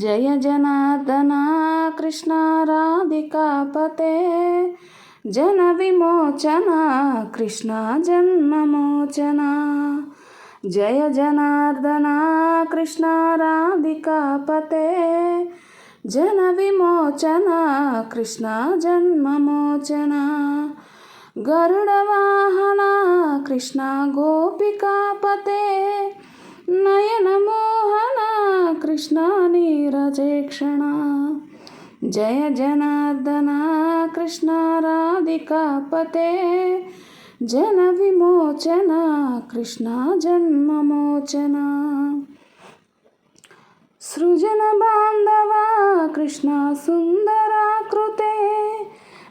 జయ జనార్దన కృష్ణ రాధికాపతే జన విమోచన కృష్ణ జన్మమోచన జయ జనార్దన కృష్ణ రాధికాపతే జన విమోచన కృష్ణ జన్మమోచన గరుడవాహన కృష్ణ గోపికాపతే కృష్ణ నీరజేక్షణ. జయ జనార్దన కృష్ణ రాధికాపతే జన విమోచన కృష్ణ జన్మమోచన. సృజన బాంధవ కృష్ణ సుందరాకృతే.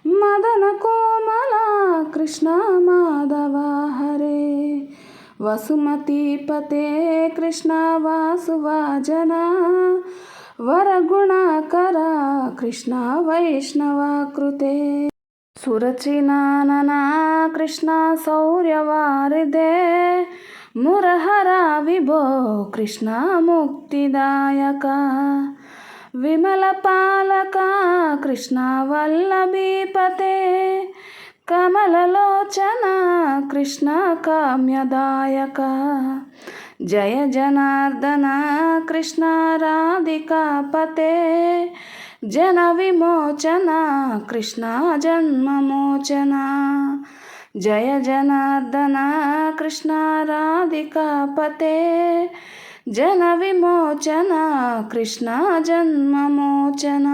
మదన కో వసుమతీపతే కృష్ణ వాసువాజన వరగుణాకర కృష్ణ వైష్ణవాకృతే సురచినాననా కృష్ణ శౌర్యవారిదే. మురహర విభో కృష్ణ ముక్తిదాయక. విమల పాలక కృష్ణ వల్లభీపతే. కమలలోచన కృష్ణ కామ్యదాయక. జయ జనార్దన కృష్ణ రాధికాపతే జన విమోచన కృష్ణ జన్మమోచన. జయ జనార్దన కృష్ణ రాధికాపతే జన విమోచన కృష్ణ జన్మమోచన.